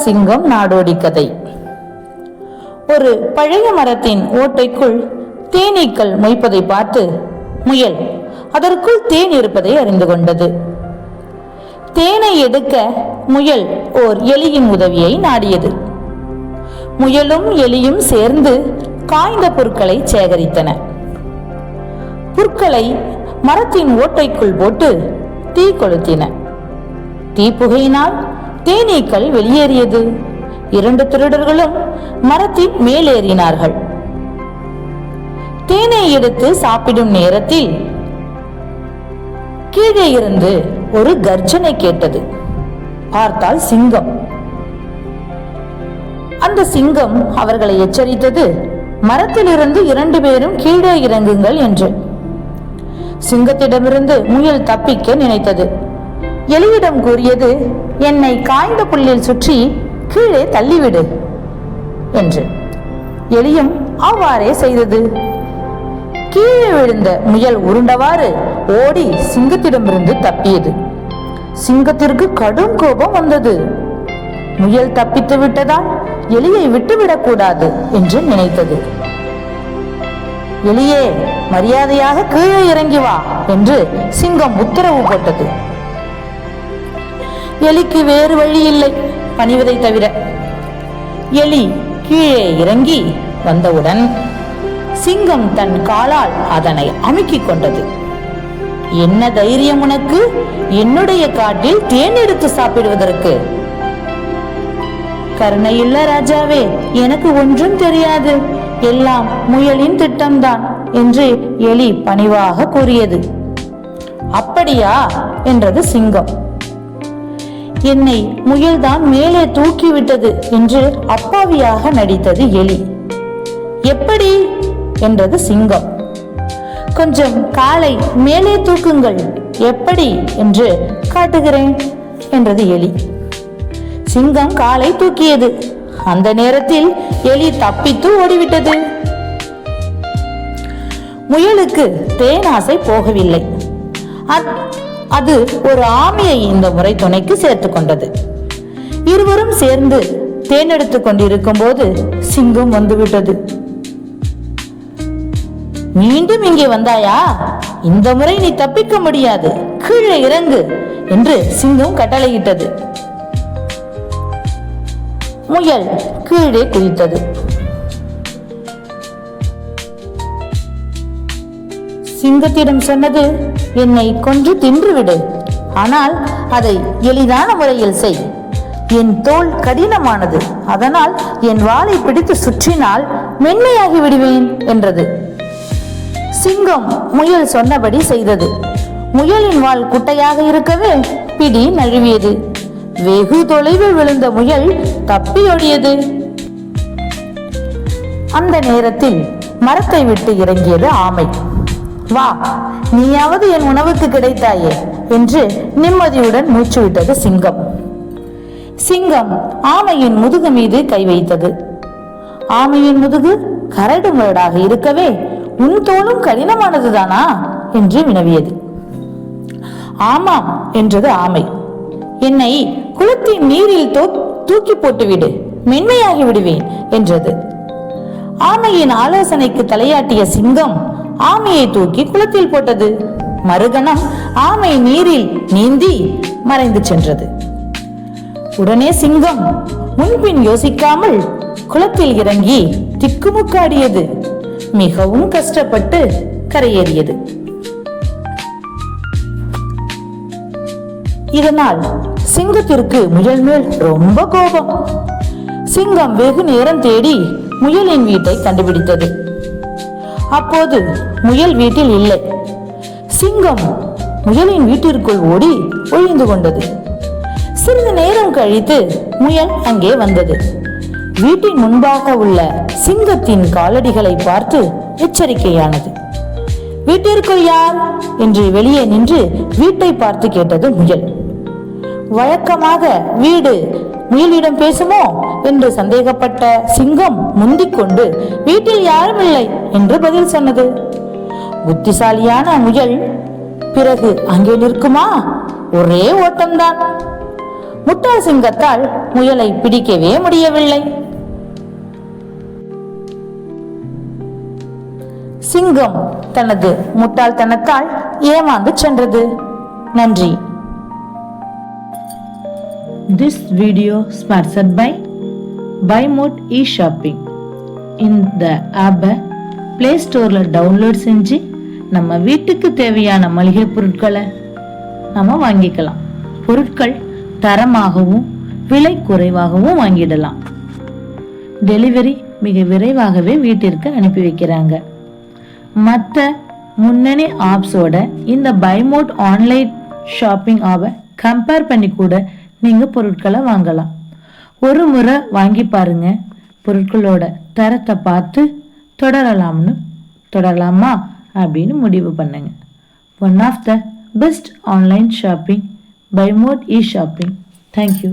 சிங்கம் நாடோடி கதை. ஒரு பழைய மரத்தின் ஓட்டைக்குள் தேனீக்கள் மொய்ப்பதை பார்த்து முயல் அதற்குள் தேன் இருப்பதை அறிந்து கொண்டது. தேனை எடுக்க முயல் ஓர் எலியின் உதவியை நாடியது. முயலும் எலியும் சேர்ந்து காய்ந்த புற்களை சேகரித்தன. புற்களை மரத்தின் ஓட்டைக்குள் போட்டு தீ கொளுத்தின. தீப்புகையினால் தேனீக்கள் வெளியேறியது. இரண்டு திருடர்களும் மரத்தின் மேலேறினார்கள். தேனை எடுத்து சாப்பிடும் நேரத்தில் கீழே இருந்து ஒரு கர்ஜனை கேட்டது. பார்த்தால் சிங்கம். அந்த சிங்கம் அவர்களை எச்சரித்தது மரத்திலிருந்து இரண்டு பேரும் கீழே இறங்குங்கள் என்று. சிங்கத்திடமிருந்து முயல் தப்பிக்க நினைத்தது. எலியிடம் கூறியது என்னை காய்ந்த புல்லில் சுற்றி கீழே தள்ளிவிடு என்று எலியும் அவ்வாறே செய்தது. கீழே விழுந்த முயல் உருண்டவாறு ஓடி சிங்கத்திடமிருந்து தப்பியது. சிங்கத்திற்கு கடும் கோபம் வந்தது. முயல் தப்பித்து விட்டதால் எலியை விட்டுவிடக்கூடாது என்று நினைத்தது. எலியே மரியாதையாக கீழே இறங்கி வா என்று சிங்கம் உத்தரவு போட்டது. எலிக்கு வேறு வழி இல்லை பணிவதை தவிர. எலி கீழே இறங்கி வந்தவுடன் சிங்கம் தன் காலால் அதனை அமுக்கிக் கொண்டது. என்ன தைரியம் உனக்கு? என்னுடைய காட்டில் தேன் எடுத்து சாப்பிடுவதற்கு. கருணையுள்ள ராஜாவே எனக்கு ஒன்றும் தெரியாது. எல்லாம் முயலின் திட்டம்தான் என்று எலி பணிவாக கூறியது. அப்படியா? என்றது சிங்கம். என்னை முயல்தான் மேலே தூக்கிவிட்டது என்று அப்பாவியாக நடித்தது எலி. எப்படி? என்றது சிங்கம். கொஞ்சம் காலை மேலே தூக்குங்கள். எப்படி? என்று காட்டுகிறேன் என்றது எலி. சிங்கம் காலை தூக்கியது. அந்த நேரத்தில் எலி தப்பித்து ஓடிவிட்டது. முயலுக்கு தேனாசை போகவில்லை. அது ஒரு ஆமையை இந்த முறை துணைக்கு சேர்த்துக் கொண்டது இருவரும் சேர்ந்து தேனெடுத்து கொண்டிருக்கும் போது சிங்கம் வந்துவிட்டது. மீண்டும் இங்கே வந்தாயா? இந்த முறை நீ தப்பிக்க முடியாது. கீழே இறங்கு என்று சிங்கம் கட்டளையிட்டது. முயல் கீழே குதித்தது. சிங்கத்திடம் சொன்னது என்னை கொன்று தின்றுவிடு. ஆனால் அதை எளிதான முறையில் செய். என் தோல் கடினமானது அதனால் என் வாளை பிடித்து சுற்றினால் மென்மையாகி விடுவேன் என்றது. சிங்கம் முயல் சொன்னபடி செய்தது. முயலின் வால் குட்டையாக இருக்கவே பிடி நழுவியது. வெகு தொலைவில் விழுந்த முயல் தப்பியோடியது அந்த நேரத்தில் மரத்தை விட்டு இறங்கியது ஆமை. வா நீயாவது என் உணவுக்கு கிடைத்தாயே என்று நிம்மதியுடன் மூச்சு விட்டது சிங்கம். சிங்கம் ஆமையின் முதுகு மீது கை வைத்தது. ஆமையின் முதுகு கரடு முரடாக இருக்கவே உன் தோளும் கடினமானதுதானா? என்று வினவியது. ஆமாம் என்றது ஆமை. என்னை குளத்தின் நீரில் தூக்கி போட்டுவிடு மென்மையாகி விடுவேன் என்றது. ஆமையின் ஆலோசனைக்கு தலையாட்டிய சிங்கம் ஆமையை தூக்கி குளத்தில் போட்டது. மறுகணம் ஆமை நீரில் நீந்தி மறைந்து சென்றது. உடனே சிங்கம் முன்பின் யோசிக்காமல் குளத்தில் இறங்கி திக்குமுக்காடியது மிகவும் கஷ்டப்பட்டு கரையேறியது. இதனால் சிங்கத்திற்கு முயல் மேல் ரொம்ப கோபம். சிங்கம் வெகு நேரம் தேடி முயலின் வீட்டை கண்டுபிடித்தது. அப்போது முயல் வீட்டில் இல்லை. சிங்கம் முயலின் வீட்டிற்குள் ஓடி ஒழிந்து கொண்டது. சிறிது நேரம் கழித்து முயல் அங்கே வந்தது. வீட்டின் முன்பாக உள்ள சிங்கத்தின் காலடிகளை பார்த்து எச்சரிக்கையானது. வீட்டிற்குள் யார்? என்று வெளியே நின்று வீட்டை பார்த்து கேட்டது முயல். வழக்கமாக வீடு முயலிடம் பேசுமோ? என்று சந்தேகப்பட்ட சிங்கம் முந்திக்கொண்டு வீட்டில் யாரும் இல்லை என்று பதில் சொன்னது. புத்திசாலியான முயல் பிறகு அங்கே நிற்குமா? ஒரே ஓட்டம்தான். முட்டாள் சிங்கத்தால் முயலை பிடிக்கவே முடியவில்லை. சிங்கம் தனது முட்டாள்தனத்தால் ஏமாந்து சென்றது. நன்றி. This video sponsored by Mod e-shopping. இந்த ஆப்பை ப்ளே ஸ்டோரில் டவுன்லோட் செஞ்சு நம்ம வீட்டுக்கு தேவையான மளிகை பொருட்களை நம்ம வாங்கிக்கலாம். பொருட்கள் தரமாகவும் விலை குறைவாகவும் வாங்கிடலாம். டெலிவரி மிக விரைவாகவே வீட்டிற்கு அனுப்பி வைக்கிறாங்க. மற்ற முன்னணி ஆப்ஸோட இந்த பைமோட் ஆன்லைன் ஷாப்பிங் ஆப்பை கம்பேர் பண்ணி கூட நீங்கள் பொருட்களை வாங்கலாம். ஒரு முறை வாங்கி பாருங்க. பொருட்களோட தரத்தை பார்த்து தொடரலாம்னு தொடரலாமா அப்படின்னு முடிவு பண்ணுங்க. One of the best online shopping by Mod e shopping thank you